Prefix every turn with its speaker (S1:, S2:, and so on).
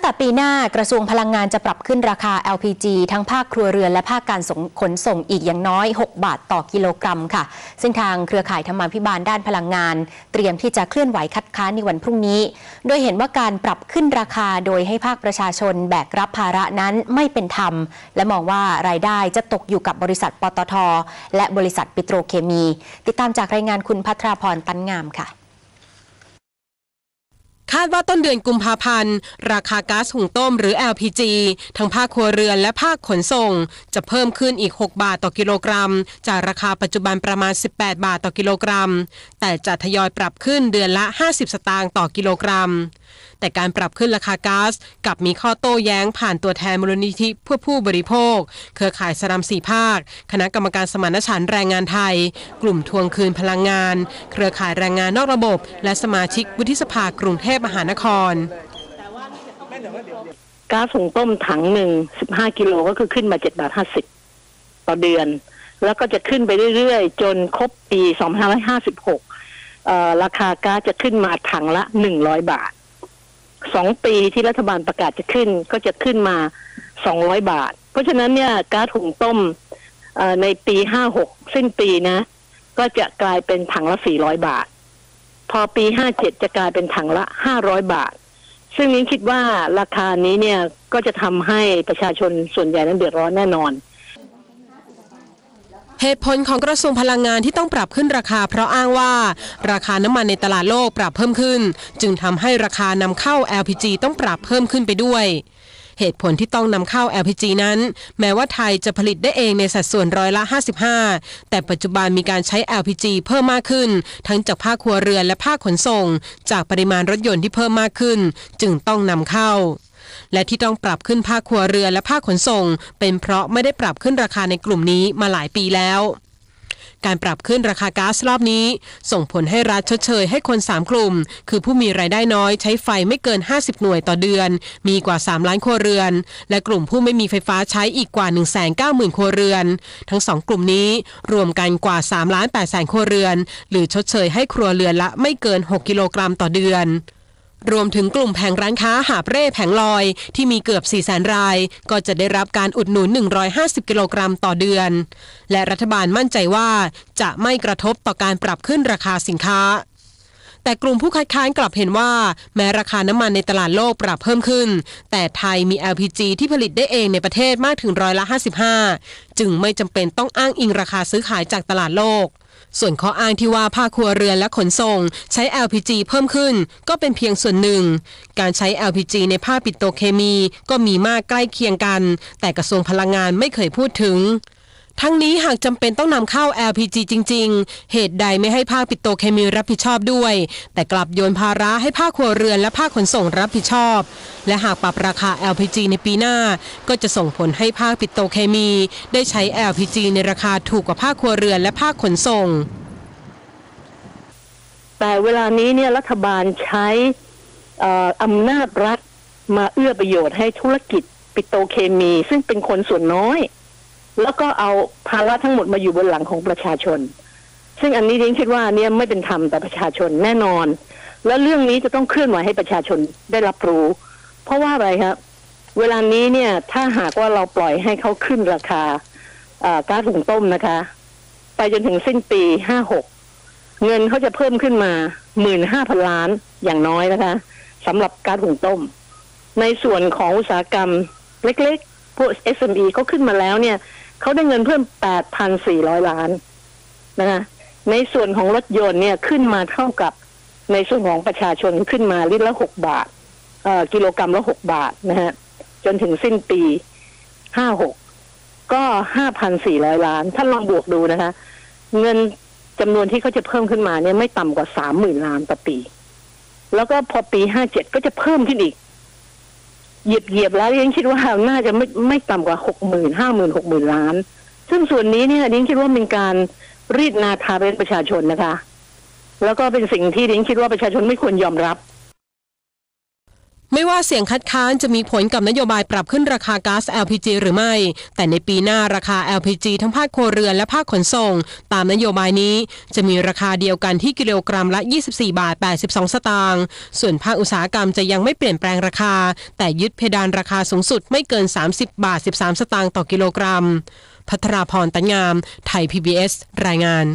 S1: งแต่ปีหน้ากระทรวงพลังงานจะปรับขึ้นราคา LPG ทั้งภาคครัวเรือนและภาคการขนส่งอีกอย่างน้อย 6 บาทต่อกิโลกรัมค่ะ ซึ่งทางเครือข่ายธรรมาภิบาลด้านพลังงาน เตรียมที่จะเคลื่อนไหวคัดค้านในวันพรุ่งนี้ โดยเห็นว่าการปรับขึ้นราคาโดยให้ภาคประชาชนแบกรับภาระนั้นไม่เป็นธรรม และมองว่ารายได้จะตกอยู่กับบริษัทปตทและบริษัทปิโตรเคมี ติดตามจากรายงานคุณพัทราพรตันงามค่ะ
S2: คาดว่าต้นเดือนกุมภาพันธ์ ราคาก๊าซหุงต้มหรือ LPG ทั้งภาคครัวเรือนและภาคขนส่ง จะเพิ่มขึ้นอีก 6 บาทต่อกิโลกรัม จากราคาปัจจุบันประมาณ 18 บาทต่อกิโลกรัม แต่จะทยอยปรับขึ้นเดือนละ 50 สตางค์ต่อกิโลกรัม แต่การปรับขึ้นราคาก๊าซกับมีข้อโต้แย้งผ่านตัวแทนมูลนิธิเพื่อผู้บริโภค เครือข่ายสลัมสีภาค คณะกรรมการสมานฉันท์แรงงานไทย กลุ่มทวงคืนพลังงาน เครือข่ายแรงงานนอกระบบ และสมาชิกวุฒิสภากรุงเทพมหานคร
S3: ก๊าซหุงต้มถังหนึ่งสิบห้ากิโลก็คือขึ้นมาเจ็ดบาทห้าสิบต่อเดือน แล้วก็จะขึ้นไปเรื่อยๆ จนครบปีสองพันห้าสิบหกราคาก๊าซจะขึ้นมาถังละหนึ่งร้อยบาท สองปีที่รัฐบาลประกาศจะขึ้นก็จะขึ้นมาสองร้อยบาท เพราะฉะนั้นเนี่ยก๊าซหุงต้มในปีห้าหกสิ้นปีนะ ก็จะกลายเป็นถังละสี่ร้อยบาท พอปีห้าเจ็ดจะกลายเป็นถังละห้าร้อยบาท ซึ่งนิ้งคิดว่าราคานี้เนี่ยก็จะทำให้ประชาชนส่วนใหญ่นั้นเดือดร้อนแน่นอน
S2: เหตุผลของกระทรวงพลังงานที่ต้องปรับขึ้นราคา เพราะอ้างว่าราคาน้ำมันในตลาดโลกปรับเพิ่มขึ้น จึงทำให้ราคานำเข้า LPG ต้องปรับเพิ่มขึ้นไปด้วยเหตุผลที่ต้องนำเข้า LPG นั้น แม้ว่าไทยจะผลิตได้เองในสัดส่วนร้อยละ 55 แต่ปัจจุบันมีการใช้ LPG เพิ่มมากขึ้น ทั้งจากภาคครัวเรือนและภาคขนส่ง จากปริมาณรถยนต์ที่เพิ่มมากขึ้น จึงต้องนำเข้า และที่ต้องปรับขึ้นภาคครัวเรือนและภาคขนส่ง เป็นเพราะไม่ได้ปรับขึ้นราคาในกลุ่มนี้มาหลายปีแล้วการปรับขึ้นราคาก๊าซรอบนี้ ส่งผลให้รัฐชดเชยให้คน 3 กลุ่ม คือผู้มีรายได้น้อยใช้ไฟไม่เกิน 50 หน่วยต่อเดือน มีกว่า 3 ล้านครัวเรือน และกลุ่มผู้ไม่มีไฟฟ้าใช้อีกกว่า 190,000 ครัวเรือน ทั้ง 2 กลุ่มนี้รวมกันกว่า3ล้าน8แสนครัวเรือน หรือชดเชยให้ครัวเรือนละไม่เกิน 6 กิโลกรัมต่อเดือน รวมถึงกลุ่มแผงร้านค้าหาบเร่แผงลอย ที่มีเกือบ 4 0 0แสนราย ก็จะได้รับการอุดหนุน 150 กิโลกรัมต่อเดือน และรัฐบาลมั่นใจว่าจะไม่กระทบต่อการปรับขึ้นราคาสินค้า แต่กลุ่มผู้คัดค้านกลับเห็นว่า แม้ราคาน้ำมันในตลาดโลกปรับเพิ่มขึ้น แต่ไทยมี LPG ที่ผลิตได้เองในประเทศมากถึงร้อยละ 55 จึงไม่จำเป็นต้องอ้างอิงราคาซื้อขายจากตลาดโลก ส่วนข้ออ้างที่ว่าภาคครัวเรือนและขนส่ง ใช้ LPG เพิ่มขึ้น ก็เป็นเพียงส่วนหนึ่ง การใช้ LPG ในภาคปิโตเคมี ก็มีมากใกล้เคียงกัน แต่กระทรวงพลังงานไม่เคยพูดถึง ทั้งนี้หากจำเป็นต้องนำเข้า LPG จริง ๆ เหตุใดไม่ให้ภาคปิโตเคมีรับผิดชอบด้วย แต่กลับโยนภาระให้ภาคครัวเรือนและภาคขนส่งรับผิดชอบ และหากปรับราคา LPG ในปีหน้า ก็จะส่งผลให้ภาคปิโตเคมี ได้ใช้ LPG ในราคาถูกกว่าภาคครัวเรือนและภาคขนส่ง
S3: แต่เวลานี้เนี่ยรัฐบาลใช้อำนาจรัฐมาเอื้อประโยชน์ให้ธุรกิจปิโตเคมี ซึ่งเป็นคนส่วนน้อย แล้วก็เอาภาระทั้งหมดมาอยู่บนหลังของประชาชน ซึ่งอันนี้ดิ้งคิดว่าเนี่ยไม่เป็นธรรมต่อประชาชนแน่นอน และเรื่องนี้จะต้องเคลื่อนไหวให้ประชาชนได้รับรู้ เพราะว่าอะไรครับ เวลานี้เนี่ยถ้าหากว่าเราปล่อยให้เขาขึ้นราคาก๊าซหุงต้มนะคะ ไปจนถึงสิ้นปีห้าหกเงินเขาจะเพิ่มขึ้นมาหมื่นห้าพันล้านอย่างน้อยนะคะสำหรับกาซหุงต้ม ในส่วนของอุตสาหกรรมเล็กๆ พวก SME เขาขึ้นมาแล้วเนี่ย เขาได้เงินเพิ่ม8,400ล้านนะคะในส่วนของรถยนต์เนี่ยขึ้นมาเท่ากับในส่วนของประชาชนขึ้นมาลิตรละหกบาทอ่ากิโลกรรัมละหกบาทนะฮะจนถึงสิ้นปีห้าหกก็ห้าพันสี่ร้อยล้านถ้านลองบวกดูนะคะ เงินจำนวนที่เขาจะเพิ่มขึ้นมาเนี่ยไม่ต่ำกว่าสามหมื่นล้านต่อปี แล้วก็พอปีห้าเจ็ดก็จะเพิ่มขึ้นอีก เหยียบเหยียบแล้วยังคิดว่าน่าจะไม่ไม่ต่ำกว่าหกหมื่นห้าหมื่นหกหมื่นล้าน ซึ่งส่วนนี้เนี่ยดิ้งคิดว่าเป็นการรีดนาทาเป็นประชาชนนะคะ แล้วก็เป็นสิ่งที่ดิ้งคิดว่าประชาชนไม่ควรยอมรับ
S2: ไม่ว่าเสียงคัดค้านจะมีผลกับนโยบายปรับขึ้นราคาก๊าซ LPG หรือไม่ แต่ในปีหน้าราคา LPG ทั้งภาคครัวเรือนและภาคขนส่ง ตามนโยบายนี้ จะมีราคาเดียวกันที่กิโลกรัมละ 24 บาท 82 สตางค์ ส่วนภาคอุตสาหกรรมจะยังไม่เปลี่ยนแปลงราคา แต่ยึดเพดานราคาสูงสุดไม่เกิน 30 บาท 13 สตางค์ต่อกิโลกรัม พัทราพรตัญงาม ไทย PBS รายงาน